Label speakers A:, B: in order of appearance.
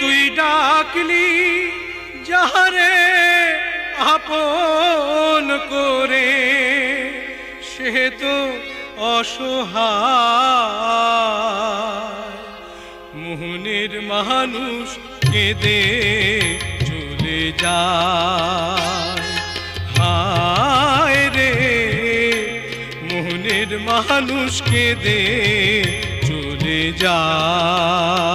A: তুই ডাকলি, যাহারে আপন করে, সে তো অসহায়। মোহনের মানুষ কেঁদে চলে যায়। হায় রে, মোহনের মানুষ কেঁদে চলে যায়।